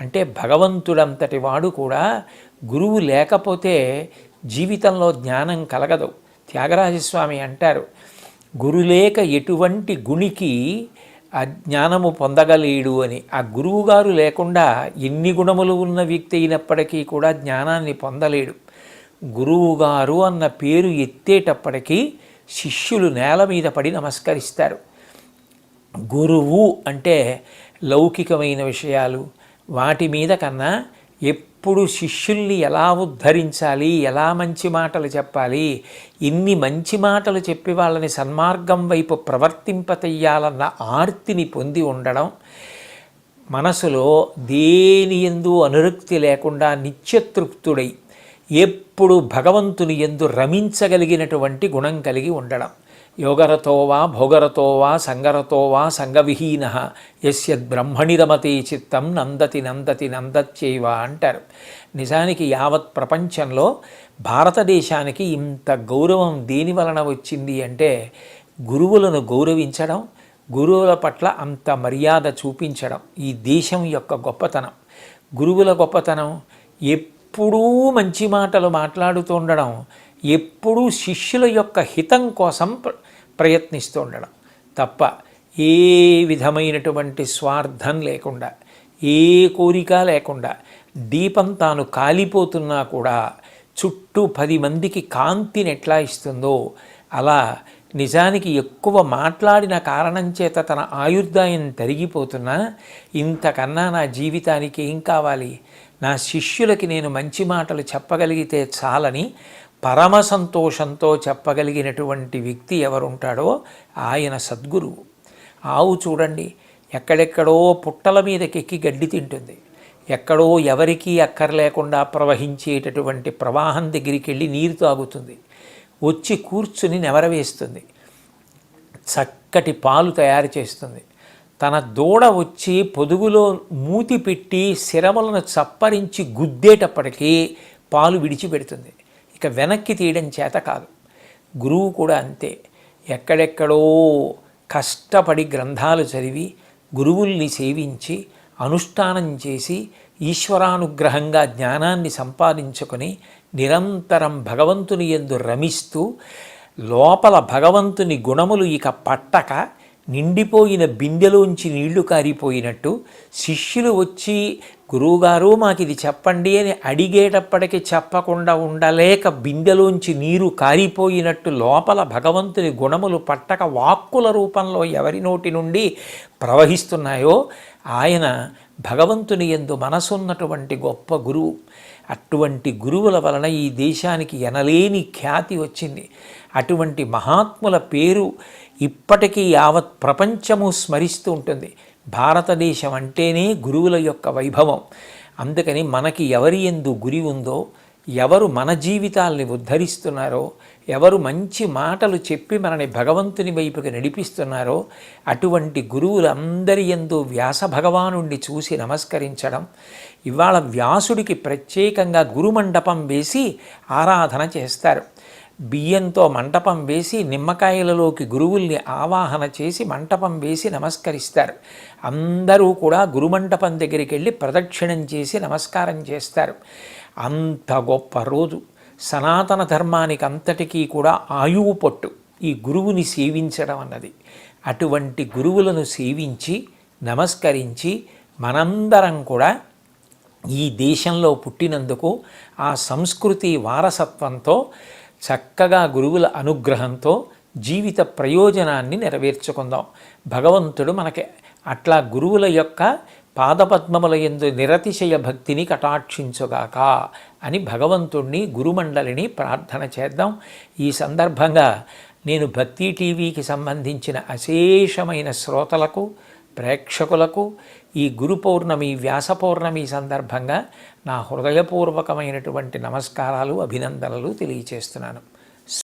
అంటే భగవంతుడంతటి వాడు కూడా గురువు లేకపోతే జీవితంలో జ్ఞానం కలగదు. త్యాగరాజస్వామి అంటారు గురులేక ఎటువంటి గుణికి ఆ జ్ఞానము పొందగలేడు అని. ఆ గురువుగారు లేకుండా ఎన్ని గుణములు ఉన్న వ్యక్తి అయినప్పటికీ కూడా జ్ఞానాన్ని పొందలేడు. గురువుగారు అన్న పేరు ఎత్తేటప్పటికీ శిష్యులు నేల మీద పడి నమస్కరిస్తారు. గురువు అంటే లౌకికమైన విషయాలు వాటి మీద కన్నా ఎప్పుడు శిష్యుల్ని ఎలా ఉద్ధరించాలి ఎలా మంచి మాటలు చెప్పాలి ఇన్ని మంచి మాటలు చెప్పి వాళ్ళని సన్మార్గం వైపు ప్రవర్తింపతెయ్యాలన్న ఆర్తిని పొంది ఉండడం మనసులో దేని ఎందు అనురక్తి లేకుండా నిత్యతృప్తుడై ఎప్పుడు భగవంతుని ఎందు రమించగలిగినటువంటి గుణం కలిగి ఉండడం. యోగరతో వా భోగరతో వా సంగరతో వా సంగవిహీన యస్యద్ బ్రహ్మణి రమతే చిత్తం నందతి నందతి నందత్యైవ అంటారు. నిజానికి యావత్ ప్రపంచంలో భారతదేశానికి ఇంత గౌరవం దేని వలన వచ్చింది అంటే గురువులను గౌరవించడం గురువుల పట్ల అంత మర్యాద చూపించడం ఈ దేశం యొక్క గొప్పతనం. గురువుల గొప్పతనం ఎప్పుడూ మంచి మాటలు మాట్లాడుతూ ఉండడం ఎప్పుడూ శిష్యుల యొక్క హితం కోసం ప్ర- ప్రయత్నిస్తూ ఉండడం. తప్ప ఏ విధమైనటువంటి స్వార్థం లేకుండా ఏ కోరిక లేకుండా దీపం తాను కాలిపోతున్నా కూడా చుట్టూ పది మందికి కాంతిని ఎట్లా ఇస్తుందో అలా నిజానికి ఎక్కువ మాట్లాడిన కారణం చేత తన ఆయుర్దాయం తరిగిపోతున్నా ఇంతకన్నా నా జీవితానికి ఏం కావాలి? నా శిష్యులకి నేను మంచి మాటలు చెప్పగలిగితే చాలని పరమ సంతోషంతో చెప్పగలిగినటువంటి వ్యక్తి ఎవరుంటాడో ఆయన సద్గురువు. ఆవు చూడండి ఎక్కడెక్కడో పుట్టల మీదకెక్కి గడ్డి తింటుంది. ఎక్కడో ఎవరికీ అక్కర్లేకుండా ప్రవహించేటటువంటి ప్రవాహం దగ్గరికి వెళ్ళి నీరు తాగుతుంది. వచ్చి కూర్చుని నెవరవేస్తుంది చక్కటి పాలు తయారు చేస్తుంది. తన దూడ వచ్చి పొదుగులో మూతి పెట్టి శిరములను చప్పరించి గుద్దేటప్పటికీ పాలు విడిచిపెడుతుంది. ఇక వెనక్కి తీయడం చేత కాదు. గురువు కూడా అంతే. ఎక్కడెక్కడో కష్టపడి గ్రంథాలు చదివి గురువుల్ని సేవించి అనుష్ఠానం చేసి ఈశ్వరానుగ్రహంగా జ్ఞానాన్ని సంపాదించుకొని నిరంతరం భగవంతుని ఎందు రమిస్తూ లోపల భగవంతుని గుణములు ఇక పట్టక నిండిపోయిన బిందెలోంచి నీళ్ళు కారిపోయినట్టు శిష్యులు వచ్చి గురువుగారు మాకు ఇది చెప్పండి అని అడిగేటప్పటికి చెప్పకుండా ఉండలేక బిందెలోంచి నీరు కారిపోయినట్టు లోపల భగవంతుని గుణములు పట్టక వాక్కుల రూపంలో ఎవరి నోటి నుండి ప్రవహిస్తున్నాయో ఆయన భగవంతుని ఎందు మనసున్నటువంటి గొప్ప గురువు అటువంటి గురువుల వలన ఈ దేశానికి ఎనలేని ఖ్యాతి వచ్చింది. అటువంటి మహాత్ముల పేరు ఇప్పటికీ యావత్ ప్రపంచము స్మరిస్తూ ఉంటుంది. భారతదేశం అంటేనే గురువుల యొక్క వైభవం. అందుకని మనకి ఎవరి ఎందు గురి ఉందో ఎవరు మన జీవితాల్ని ఉద్ధరిస్తున్నారో ఎవరు మంచి మాటలు చెప్పి మనని భగవంతుని వైపుకి నడిపిస్తున్నారో అటువంటి గురువులందరి ఎందు వ్యాస భగవానుణ్ణి చూసి నమస్కరించడం ఇవాళ వ్యాసుడికి ప్రత్యేకంగా గురుమండపం వేసి ఆరాధన చేస్తారు. బియ్యంతో మంటపం వేసి నిమ్మకాయలలోకి గురువుల్ని ఆవాహన చేసి మంటపం వేసి నమస్కరిస్తారు. అందరూ కూడా గురుమంటపం దగ్గరికి వెళ్ళి ప్రదక్షిణం చేసి నమస్కారం చేస్తారు. అంత గొప్ప రోజు. సనాతన ధర్మానికి అంతటికీ కూడా ఆయువు పొట్టు ఈ గురువుని సేవించడం అన్నది. అటువంటి గురువులను సేవించి నమస్కరించి మనందరం కూడా ఈ దేశంలో పుట్టినందుకు ఆ సంస్కృతి వారసత్వంతో చక్కగా గురువుల అనుగ్రహంతో జీవిత ప్రయోజనాన్ని నెరవేర్చుకుందాం. భగవంతుడు మనకి అట్లా గురువుల యొక్క పాదపద్మముల ఎందు నిరతిశయ భక్తిని కటాక్షించుగాక అని భగవంతుణ్ణి గురుమండలిని ప్రార్థన చేద్దాం. ఈ సందర్భంగా నేను భక్తి టీవీకి సంబంధించిన అశేషమైన శ్రోతలకు ప్రేక్షకులకు ఈ గురు పౌర్ణమి వ్యాస పౌర్ణమి సందర్భంగా నా హృదయపూర్వకమైనటువంటి నమస్కారాలు అభినందనలు తెలియచేస్తున్నాను.